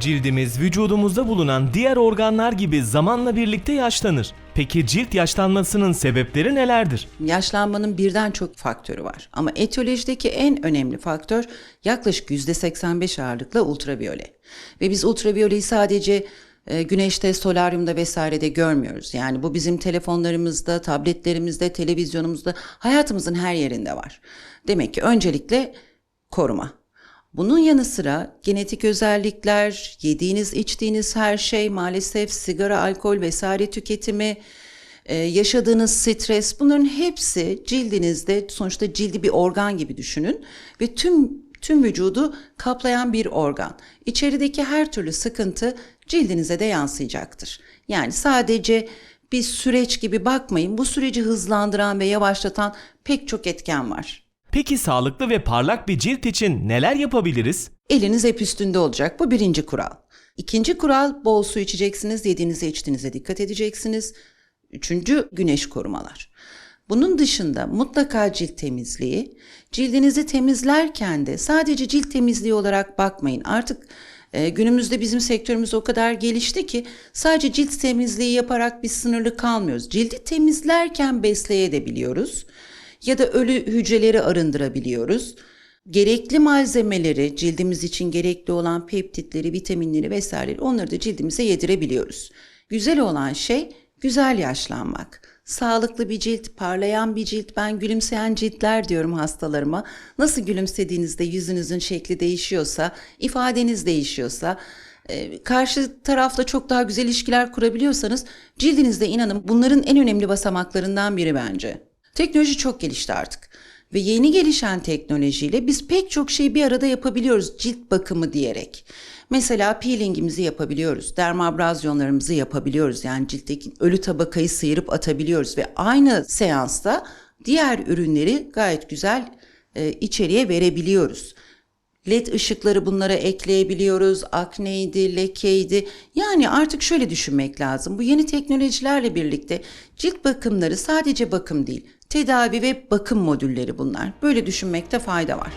Cildimiz vücudumuzda bulunan diğer organlar gibi zamanla birlikte yaşlanır. Peki cilt yaşlanmasının sebepleri nelerdir? Yaşlanmanın birden çok faktörü var. Ama etiyolojideki en önemli faktör yaklaşık %85 ağırlıkla ultraviyole. Ve biz ultraviyoleyi sadece e, güneşte, solaryumda vesairede görmüyoruz. Yani bu bizim telefonlarımızda, tabletlerimizde, televizyonumuzda, hayatımızın her yerinde var. Demek ki öncelikle koruma. Bunun yanı sıra genetik özellikler, yediğiniz içtiğiniz her şey, maalesef sigara, alkol vesaire tüketimi, e, yaşadığınız stres bunların hepsi cildinizde sonuçta cildi bir organ gibi düşünün ve tüm tüm vücudu kaplayan bir organ. İçerideki her türlü sıkıntı cildinize de yansıyacaktır. Yani sadece bir süreç gibi bakmayın. Bu süreci hızlandıran ve yavaşlatan pek çok etken var. Peki sağlıklı ve parlak bir cilt için neler yapabiliriz? Eliniz hep üstünde olacak. Bu birinci kural. İkinci kural bol su içeceksiniz, yediğinize içtiğinize dikkat edeceksiniz. Üçüncü güneş korumalar. Bunun dışında mutlaka cilt temizliği. Cildinizi temizlerken de sadece cilt temizliği olarak bakmayın. Artık e, günümüzde bizim sektörümüz o kadar gelişti ki sadece cilt temizliği yaparak biz sınırlı kalmıyoruz. Cildi temizlerken besleyebiliyoruz ya da ölü hücreleri arındırabiliyoruz. Gerekli malzemeleri, cildimiz için gerekli olan peptitleri, vitaminleri vesaireleri onları da cildimize yedirebiliyoruz. Güzel olan şey güzel yaşlanmak. Sağlıklı bir cilt, parlayan bir cilt, ben gülümseyen ciltler diyorum hastalarıma. Nasıl gülümsediğinizde yüzünüzün şekli değişiyorsa, ifadeniz değişiyorsa, e, karşı tarafla çok daha güzel ilişkiler kurabiliyorsanız cildinizde inanın bunların en önemli basamaklarından biri bence. Teknoloji çok gelişti artık. Ve yeni gelişen teknolojiyle biz pek çok şeyi bir arada yapabiliyoruz cilt bakımı diyerek. Mesela peelingimizi yapabiliyoruz, dermabrazyonlarımızı yapabiliyoruz. Yani ciltteki ölü tabakayı sıyırıp atabiliyoruz ve aynı seansta diğer ürünleri gayet güzel e, içeriye verebiliyoruz. LED ışıkları bunlara ekleyebiliyoruz. Akneydi, lekeydi. Yani artık şöyle düşünmek lazım. Bu yeni teknolojilerle birlikte cilt bakımları sadece bakım değil, tedavi ve bakım modülleri bunlar. Böyle düşünmekte fayda var.